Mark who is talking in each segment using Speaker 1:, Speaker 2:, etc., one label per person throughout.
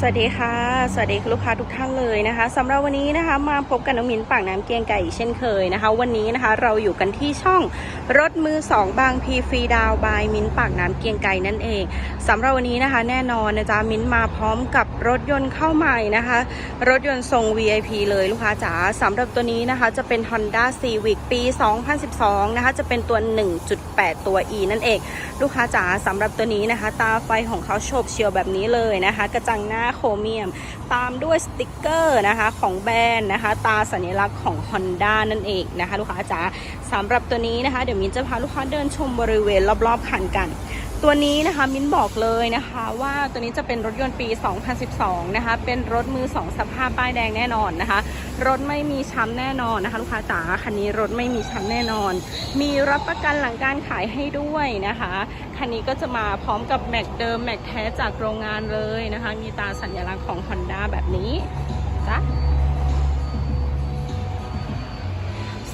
Speaker 1: สวัสดีค่ะ สวัสดีคุณลูกค้าทุกท่านเลยนะคะสำหรับวันนี้นะคะมาพบกับน้องมินปากน้ำเกียงไก่อีกเช่นเคยนะคะ วันนี้นะคะเราอยู่กันที่ช่องรถมือสองบางพีฟรีดาวบายมินปากน้ำเกียงไก่นั่นเองสำหรับวันนี้นะคะแน่นอนนะจ๊ะมินมาพร้อมกับรถยนต์เข้าใหม่นะคะ รถยนต์ทรง VIP เลยลูกค้าจ๋าสำหรับตัวนี้นะคะจะเป็น Honda Civic ปี 2012 นะคะจะเป็นตัว 1.8 ตัว E นั่นเอง ลูกค้าจ๋าสำหรับตัวนี้นะคะ ตาไฟของเขาโฉบเฉียวแบบนี้เลยนะคะ กระจังหน้าโครเมียม ตามด้วยสติกเกอร์นะคะของแบรนด์นะคะ ตาสัญลักษณ์ของ Honda นั่นเองนะคะ ลูกค้าจ๋าสำหรับตัวนี้นะคะ เดี๋ยวมินจะพาลูกค้าเดินชมบริเวณรอบๆคันกันตัวนี้นะคะมิ้นบอกเลยนะคะว่าตัวนี้จะเป็นรถยนต์ปี 2012 นะคะ เป็นรถมือ2สภาพป้ายแดงแน่นอนนะคะ รถไม่มีช้ำแน่นอนนะคะลูกค้าจ๋าคันนี้รถไม่มีช้ำแน่นอน มีรับประกันหลังการขายให้ด้วยนะคะ คันนี้ก็จะมาพร้อมกับแม็กเดิมแม็กแท้จากโรงงานเลยนะคะ มีตาสัญลักษณ์ของ Honda แบบนี้จ้ะ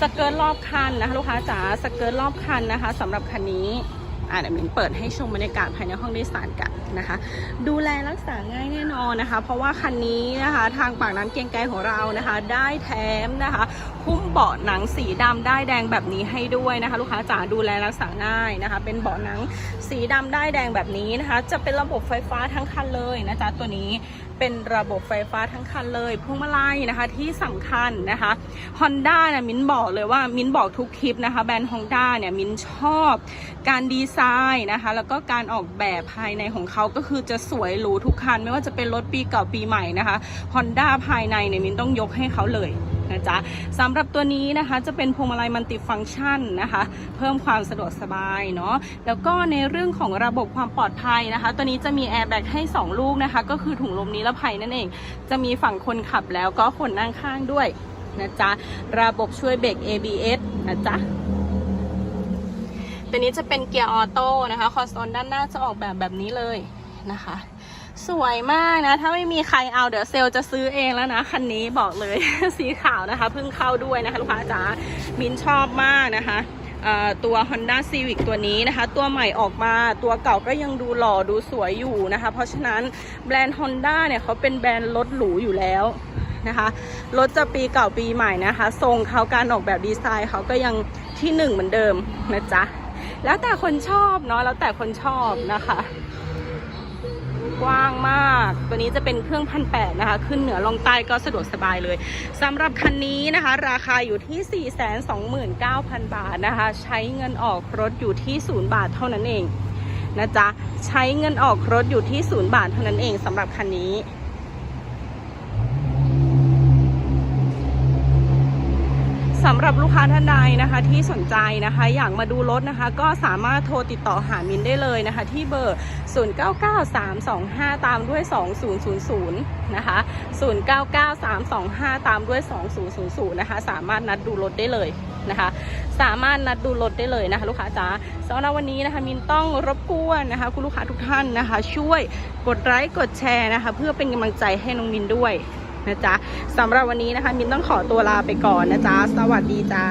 Speaker 1: สเกิร์ตรอบคันนะคะลูกค้าจ๋าสเกิร์ตรอบคันนะคะสำหรับคันนี้ อะเดี๋ยวมิ้นเปิดให้ชมบรรยากาศภายในห้องโดยสารกันนะคะ ดูแลรักษาง่ายแน่นอนนะคะ เพราะว่าคันนี้นะคะทางปากน้ำเกียงไกรของเรานะคะ ได้แถมนะคะ คุ้มเบาะหนังสีดำได้แดงแบบนี้ให้ด้วยนะคะ ลูกค้าจ๋าดูแลรักษาง่ายนะคะ เป็นเบาะหนังสีดำได้แดงแบบนี้นะคะ จะเป็นระบบไฟฟ้าทั้งคันเลยนะจ๊ะตัวนี้เป็นระบบไฟฟ้าทั้งคันเลยพวงมาลัยนะคะที่สำคัญนะคะ Honda เนี่ยมิ้นบอกเลยว่ามิ้นบอกทุกคลิปนะคะ แบรนด์ Honda เนี่ยมิ้นชอบการดีไซน์นะคะ แล้วก็การออกแบบภายในของเขาก็คือจะสวยหรูทุกคัน ไม่ว่าจะเป็นรถปีเก่าปีใหม่นะคะ Honda ภายในเนี่ยมิ้นต้องยกให้เขาเลย นะจ๊ะสำหรับตัวนี้นะคะจะเป็นพวงมาลัยมัลติฟังก์ชันนะคะ เพิ่มความสะดวกสบายเนาะแล้วก็ในเรื่องของระบบความปลอดภัยนะคะ ตัวนี้จะมีแอร์แบ็กให้ 2 ลูกนะคะ ก็คือถุงลมนิรภัยนั่นเอง จะมีฝั่งคนขับแล้วก็คนนั่งข้างด้วยนะจ๊ะระบบช่วยเบรก ABS นะจ๊ะตัวนี้จะเป็นเกียร์ออโต้นะคะคอนโซลด้านหน้าจะออกแบบแบบนี้เลยนะคะ สวยมากนะ ถ้าไม่มีใครเอาเดี๋ยวเซลจะซื้อเองแล้วนะ คันนี้บอกเลย สีขาวนะคะ เพิ่งเข้าด้วยนะคะ ลูกค้าจ๋ามินชอบมากนะคะตัว Honda Civic ตัวนี้นะคะ ตัวใหม่ออกมาตัวเก่าก็ยังดูหล่อดูสวยอยู่นะคะ เพราะฉะนั้นแบรนด์ Honda เนี่ยเขาเป็นแบรนด์รถหรูอยู่แล้วนะคะรถจะปีเก่าปีใหม่นะคะ ทรงเขาการออกแบบดีไซน์เขาก็ยังที่หนึ่งเหมือนเดิมนะจ๊ะ แล้วแต่คนชอบเนาะแล้วแต่คนชอบนะคะ กว้างมาก ตัวนี้จะเป็นเครื่องพันแปดนะคะ ขึ้นเหนือลงใต้ก็สะดวกสบายเลยสำหรับคันนี้นะคะ ราคาอยู่ที่ 429,000 บาทนะคะ ใช้เงินออกรถอยู่ที่0บาทเท่านั้นเองนะจ๊ะ ใช้เงินออกรถอยู่ที่0บาทเท่านั้นเองสำหรับคันนี้ สำหรับลูกค้าท่านใดนะคะที่สนใจนะคะอยากมาดูรถนะคะ ก็สามารถโทรติดต่อหามินได้เลยนะคะ ที่เบอร์ 099325 ตามด้วย 2000 นะคะ 099325 ตามด้วย 2000 นะคะ สามารถนัดดูรถได้เลยนะคะ สามารถนัดดูรถได้เลยนะคะ ลูกค้าจ๋าสำหรับวันนี้นะคะมินต้องรบกวนนะคะ คุณลูกค้าทุกท่านนะคะ ช่วยกดไลค์กดแชร์นะคะ เพื่อเป็นกำลังใจให้น้องมินด้วย นะจ๊ะสำหรับวันนี้นะคะมินต้องขอตัวลาไปก่อนนะจ๊ะ สวัสดีจ้า